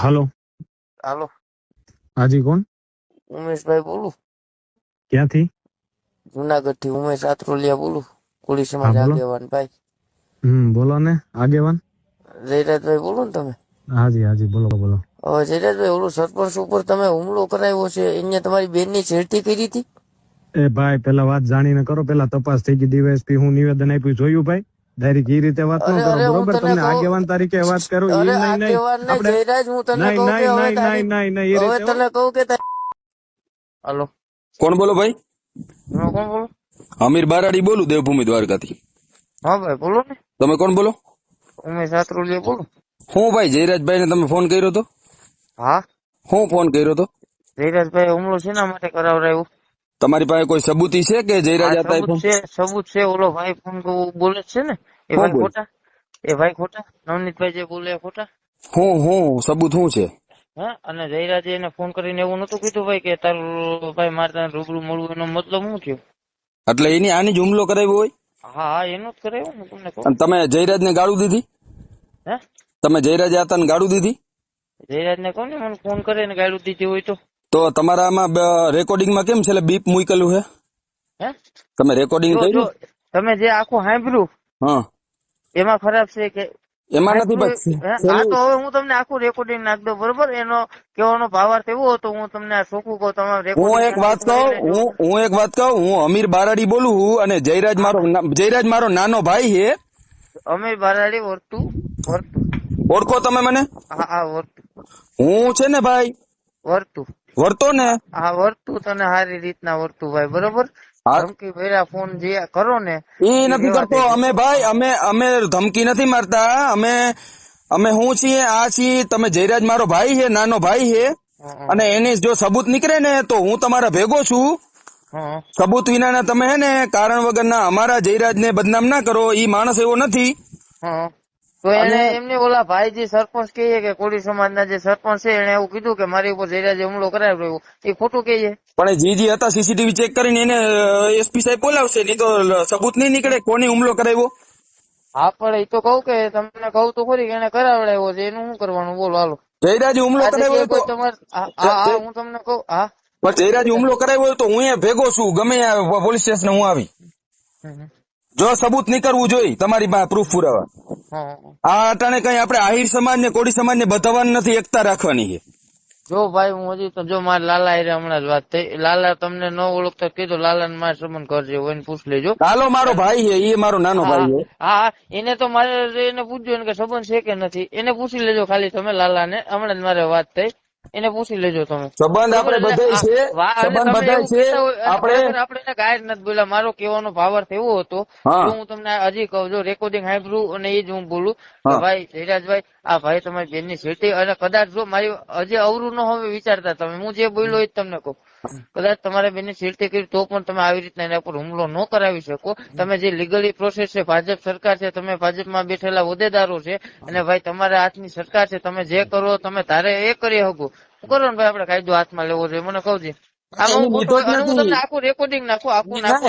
હાલો. હાલો. હાજી કોણ? ઉમેશભાઈ બોલું. ક્યાંથી? જુનાગઢથી ઉમેશ આત્રોલિયા બોલું. કોળી સમાજ. આગેવાન ભાઈ. હમ બોલો ને આગેવાન. જયરાજભાઈ બોલો ને તમે? હાજી હાજી બોલો બોલો. હવે જયરાજભાઈ ઓલું સરપંચ ઉપર તમે હુમલો કરાવ્યો છે અહીંયા તમારી બેનની છેડતી કરી હતી? એ ભાઈ પેલા વાત જાણીને કરો. પેલા તપાસ થઈ ગઈ. ડીવાયએસપી હું નિવેદન આપ્યું. જોયું ભાઈ? ડાયરેક્ટ જે રીતે વાત ન કરો બરોબર? તમને આગેવાન તરીકે વાત કરું એ નહીં નહીં. આપણે જયરાજ હું તને કહું કે નહીં હવે નહીં નહીં નહીં એ હવે રીતે તને કહું કે હાલો. કોણ બોલો ભાઈ? હું કોણ બોલો? અમીર બારાડી બોલું દેવભૂમિ દ્વારકાથી. હા ભાઈ બોલો ને. તમે કોણ બોલો? અમે આત્રોલિયા બોલું. હું ભાઈ જયરાજભાઈ ને તમે ફોન કર્યો તો? હા? હું ફોન કર્યો તો? જયરાજભાઈ હુમલો શેના માટે કરાવડાવ્યો તમારી પાસે કોઈ સબૂતી છે કે જયરાજ આ સબૂત છે સબૂત છે ઓલો ભાઈ ફોન બોલે છે ને એ ભાઈ ખોટા એ ભાઈ ખોટા નવનીતભાઈ જે બોલે ખોટા. હું હું સબૂત હું છે? હા અને જયરાજે એને ફોન કરીને એવું નતું કીધું ભાઈ કે તારું ભાઈ મારે તને રૂબરૂ મળવું એનો મતલબ શું થયો? એટલે એની આની જ હુમલો કરાવ્યો હોય? હા હા એનો જ કરાવ્યો હું તમને કહું. અને તમે જયરાજ ને ગાળું દીધી? હે? તમે જયરાજ હતા ને ગાળું દીધી? જયરાજ ને કહું ને મને ફોન કરે ને ગાડું દીધી હોય તો? તો તમારામાં રેકોર્ડિંગમાં કેમ છે બીપ મૂકેલું છે? હે? તમે રેકોર્ડિંગ કર્યું? તમે જે આખું સાંભળ્યું હા. એમાં ખરાબ છે કે એમાં નથી હે? હા તો હવે હું તમને આખું રેકોર્ડિંગ નાખ દઉં બરોબર? એનો કેવાનો ભાવાર્થ એવો હતો હું તમને આ ચોખ્ખું કહું તમારે હું એક વાત કહું હું હું એક વાત કહું હું અમીર બારાડી બોલું છું અને જયરાજ મારો જયરાજ મારો નાનો ભાઈ છે. અમીર બારાડી વર્તું વર્તું. ઓળખો તમે મને? હા હા વર્તું. હું છે ને ભાઈ? વર્તું. વર્તો ને? હા વર્તું તને સારી રીતના વર્તું ભાઈ બરોબર? ધમકી ભર્યા ફોન જે કરો ને એ નથી કરતો. અમે ભાઈ અમે અમે ધમકી નથી મારતા. અમે અમે હું છીએ આ છીએ તમે જયરાજ મારો ભાઈ છે નાનો ભાઈ છે. અને એને જો સબૂત નીકળે ને તો હું તમારા ભેગો છું. સબૂત વિનાના તમે હે ને કારણ વગરના અમારા જયરાજ ને બદનામ ના કરો. ઈ માણસ એવો નથી. તો એને એમને ઓલા ભાઈ જે સરપંચ કહીએ કે કોળી સમાજના જે સરપંચ છે એને એવું કીધું કે મારી ઉપર જયરાજે હુમલો કરાવ્યો એ ખોટું કહીએ. પણ જી જી હતા સીસીટીવી ચેક કરીને એને એસપી સાહેબ બોલાવશે નહીં તો સબૂત નહીં નીકળે કોની હુમલો કરાવ્યો? હા પણ એ તો કહું કે તમને કહું તો ખરી કે એને કરાવડાવ્યો છે એનું શું કરવાનું? બોલો હાલો. જયરાજ હુમલો કરાવ્યો જે તો હા હા, તમને કહું હા. પણ જયરાજ હુમલો કરાવ્યો તો હું એ ભેગો છું ગમે પોલીસ સ્ટેશન હું આવી. જો સબૂત નીકળવું જોઈએ તમારી પાસે પ્રૂફ પુરાવા. આ અટાણે કઈ આપણે આહિર સમાજ ને કોળી સમાજ ને બધાવાનું નથી એકતા રાખવાની છે. જો ભાઈ હું હજી તો જો મારા લાલા હારે હમણાં જ વાત થઈ. લાલા તમને ન ઓળખતા કીધું લાલા ને મારા સંબંધ કરજે હોય પૂછ લેજો. લાલો મારો ભાઈ છે એ મારો નાનો ભાઈ છે. હા એને તો મારે એને પૂછજો કે સંબંધ છે કે નથી? એને પૂછી લેજો ખાલી તમે લાલા ને હમણાં જ મારે વાત થઈ. એને પૂછી લેજો તમે. સંબંધ આપણે બધાય છે સંબંધ બધાય છે હોય, આપણે આપણે એને ગાયર નથી બોલ્યા. મારો કહેવાનો ભાવર એવો હતો હા. હું તમને હજી કહું જો રેકોર્ડિંગ સાંભળ્યું અને એ જ હું બોલું. કે ભાઈ જયરાજભાઈ આ ભાઈ તમારી બેનની સીટી અને કદાચ જો મારી હજી અવરું ન હવે વિચારતા તમે. હું જે બોલ્યો એ જ તમને કહું. કદાચ તમારે બેને સેટી કરી તો પણ તમે આવી રીતના એના પર હુમલો ન કરાવી શકો. તમે જે લીગલી પ્રોસેસ છે ભાજપ સરકાર છે તમે ભાજપમાં બેઠેલા હોદ્દેદારો છે અને ભાઈ તમારા હાથની સરકાર છે તમે જે કરો તમે તારે એ કરી શકો. કરો ને ભાઈ આપણે કાયદો હાથમાં લેવો જોઈએ? મને કહું છે.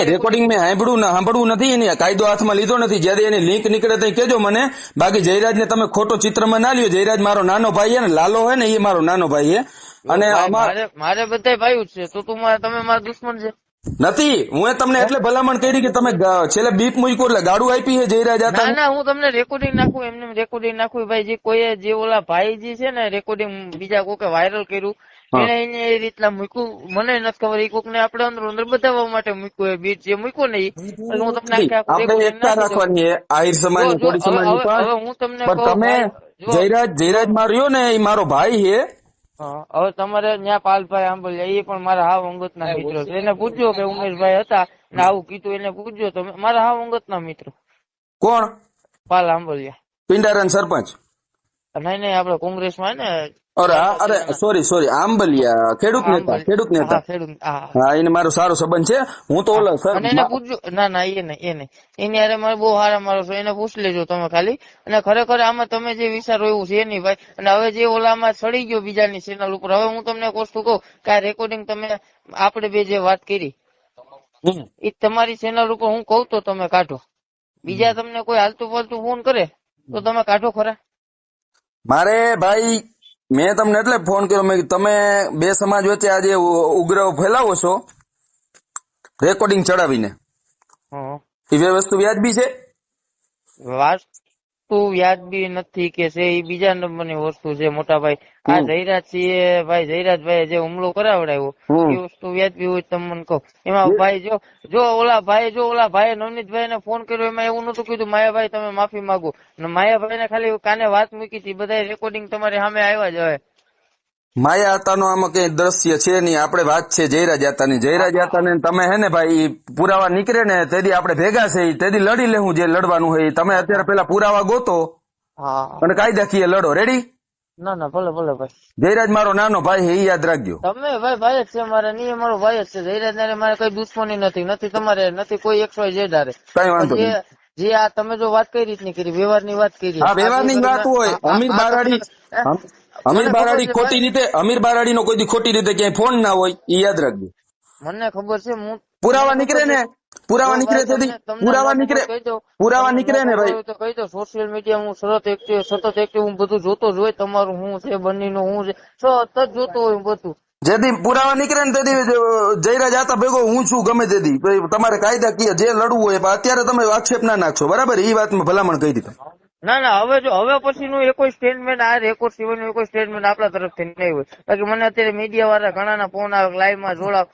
રેકોર્ડિંગ મેં સાંભળ્યું સાંભળવું નથી એની. કાયદો હાથમાં લીધો નથી. જયારે એની લિંક નીકળે તો કેજો મને બાકી જયરાજ ને તમે ખોટો ચિત્રમાં ના લ્યો. જયરાજ મારો નાનો ભાઈ છે ને લાલો હોય ને એ મારો નાનો ભાઈ છે. અને મારે મારે બધા ભાઈ છે તો તું તમે મારા દુશ્મન છે. નથી હું એ તમને એટલે ભલામણ કરી કે તમે છેલ્લે બીપ મૂક્યો એટલે ગાડું આપી છે જઈ રહ્યા જતા ના હું તમને રેકોર્ડિંગ નાખું એમને રેકોર્ડિંગ નાખું. ભાઈ જે કોઈ જે ઓલા ભાઈ જે છે ને રેકોર્ડિંગ બીજા કોકે વાયરલ કર્યું એને એને એ રીતના મૂક્યું. મને નથી ખબર એ કોક ને આપડે અંદર અંદર બતાવવા માટે મૂક્યું એ બીટ. જે મૂક્યું ને. હું તમને આપણે એકતા રાખવાની આહિર સમાજ કોળી સમાજ પણ. તમે જયરાજ જયરાજ માર્યો ને એ મારો ભાઈ છે. હવે તમારે ત્યાં પાલભાઈ આંબલિયા એ પણ મારા હાવ અંગતના મિત્રો છે. એને પૂછજો કે ઉમેશભાઈ હતા ને આવું કીધું એને પૂછજો તમે. મારા હાવ અંગતના મિત્રો. કોણ? પાલ આંબલિયા. પિંડારન સરપંચ. નહીં નહીં આપણે કોંગ્રેસમાં ને અરે અરે સોરી સોરી આંબલિયા ખેડૂત નેતા ખેડૂત નેતા. હા એને મારો સારો સંબંધ છે. હું તો ઓલા સર એને પૂછજો ના ના એ નહીં એ નહીં. એની હારે મારે બહુ સારા મારો છો એને પૂછ લેજો તમે ખાલી. અને ખરેખર આમાં તમે જે વિચારો એવું છે નહીં ભાઈ. અને હવે જે ઓલામાં સડી ગયો બીજાની ચેનલ ઉપર હવે હું તમને એક કહું કે આ રેકોર્ડિંગ તમે આપણે બે જે વાત કરી. એ તમારી ચેનલ ઉપર હું કહું તો તમે કાઢો. બીજા તમને કોઈ હાલતું ફાલતું ફોન કરે તો તમે કાઢો ખરા. મારે ભાઈ મેં તમને એટલે ફોન કર્યો મેં તમે બે સમાજ વચ્ચે આજે ઉગ્ર ફેલાવો છો રેકોર્ડિંગ ચડાવીને. એ બે વસ્તુ વ્યાજબી છે? વાસ્તુ વ્યાજબી નથી કે છે એ બીજા નંબરની વસ્તુ છે મોટા ભાઈ આ. જયરાજ સિંહે ભાઈ જયરાજભાઈ જે હુમલો કરાવડાવ્યો. એ વસ્તુ વ્યાજબી હોય તમને મને કહો એમાં ભાઈ જો જો ઓલા ભાઈ જો ઓલા ભાઈ નવનીતભાઈ ને ફોન કર્યો એમાં એવું નતું કીધું માયાભાઈ તમે માફી માંગો અને માયાભાઈ ને ખાલી કાને વાત મૂકી હતી બધા રેકોર્ડિંગ તમારી સામે આવ્યા જ હવે માયા આતાનો આમાં કઈ દ્રશ્ય છે નહીં આપણે વાત છે જયરાજ આતાની જયરાજ આતાને તમે હે ને ભાઈ પુરાવા નીકળે ને તેથી આપણે ભેગા છે તેથી લડી લેવું જે લડવાનું હોય તમે અત્યારે પેલા પુરાવા ગોતો હા. અને કાયદાકીય લડો. રેડી ના ના ભલે ભલે ભાઈ. જયરાજ મારો નાનો ભાઈ છે યાદ રાખજો. તમે ભાઈ ભાઈ જ છે મારા નહીં મારો ભાઈ જ છે. જયરાજ ને મારે કઈ દુશ્મની નથી નથી તમારે નથી કોઈ એકસો જેડ હારે. કઈ વાંધો જે નહીં. જે આ તમે જો વાત કઈ રીતની કરી વ્યવહારની વાત કરી. હા વ્યવહારની વાત હોય. અમીર બારાડી અમીર બારાડી ખોટી રીતે અમીર બારાડી નો કોઈ ખોટી રીતે ક્યાંય ફોન ના હોય એ યાદ રાખજો. મને ખબર છે હું પુરાવા નીકળે ને? પુરાવા નીકળે તમને પુરાવા નીકળે. પુરાવા નીકળે ને ભાઈ? તો કહી દો સોશિયલ મીડિયા હું સતત એક્ટિવ સતત એક્ટિવ હું બધું જોતો જ હોય તમારું હું છે બંનેનું હું છે સતત જોતો હોય બધું. જેથી પુરાવા નીકળે ને તેથી જયરાજ આતા ભેગો હું છું ગમે તેથી તમારે તમારે કાયદાકીય જે લડવું હોય અત્યારે તમે આક્ષેપ ના નાખશો. બરાબર? એ વાતમાં ભલામણ કહી દીધું. ના ના હવે જો હવે પછીનું એ કોઈ સ્ટેટમેન્ટ આ રેકોર્ડ સિવાયનું એ કોઈ સ્ટેટમેન્ટ આપણા તરફથી નહીં હોય. બાકી મને અત્યારે મીડિયા વાળા ઘણાના ફોન આવે લાઈવમાં જોડાવ.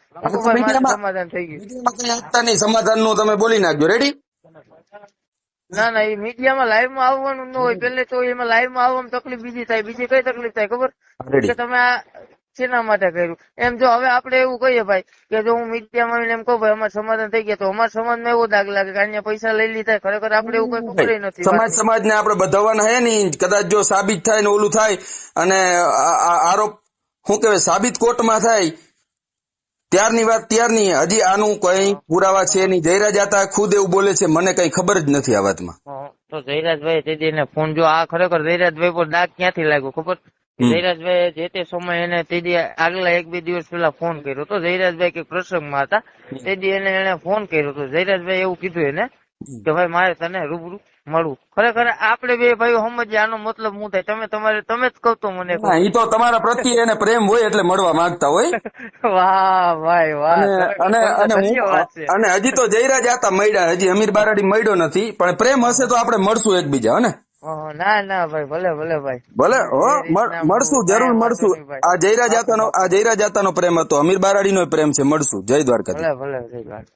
સમાધાન થઈ ગયું? સમાધાનનું તમે બોલી નાખજો. રેડી ના ના એ મીડિયામાં લાઈવમાં આવવાનું ન હોય. પેલે તો એમાં લાઈવમાં આવવામાં તકલીફ બીજી થાય બીજી કઈ તકલીફ થાય ખબર? કે તમે આ શેના માટે કર્યું? એમ જો હવે આપણે એવું કહીએ ભાઈ કે જો હું મીડિયામાં એમ કહું ભાઈ અમારે સમાધાન થઈ ગયા તો અમારા સમાજમાં એવો દાગ લાગે કે અહીંયા પૈસા લઈ લીધા ખરેખર આપણે એવું કઈ ખબર નથી સમાજ સમાજ ને આપડે બધાવાના હે નહીં કદાચ જો સાબિત થાય ને ઓલું થાય અને આરોપ શું કહેવાય સાબિત કોર્ટમાં થાય ત્યારની વાત ત્યારની હજી આનું કઈ પુરાવા છે નહીં. જયરાજ આતા ખુદ એવું બોલે છે મને કઈ ખબર જ નથી આ વાતમાં. તો જયરાજભાઈ તે ફોન જો આ ખરેખર જયરાજભાઈ પર દાગ ક્યાંથી લાગ્યો ખબર. જયરાજભાઈ જે તે સમય એને તે દી આગલા એક બે દિવસ પેલા ફોન કર્યો હતો. જયરાજભાઈ કે પ્રસંગમાં હતા. તે દી એને એને ફોન કર્યો તો જયરાજભાઈ એવું કીધું એને કે ભાઈ મારે તને રૂબરૂ મળવું. ખરેખર આપણે બે ભાઈઓ સમજીએ આનો મતલબ હું થાય? તમે તમારે તમે જ કહો મને એ તો તમારા પ્રત્યે એને પ્રેમ હોય એટલે મળવા માંગતા હોય. વાહ ભાઈ વાહ. અને અને હજી તો જયરાજ આતા મળ્યા. હજી અમીર બારાડી મળ્યો નથી. પણ પ્રેમ હશે તો આપણે મળશું એકબીજા હને હા, ના ના ભાઈ ભલે ભલે ભાઈ ભલે હો એ રીતના મળ- મળશું જરૂર મળશું. આ જયરાજ આતાનો આ પ્રેમ હતો અમીર બારાડીનો પ્રેમ છે મળશું જય દ્વારકા ભલે ભલે જય દ્વારકા.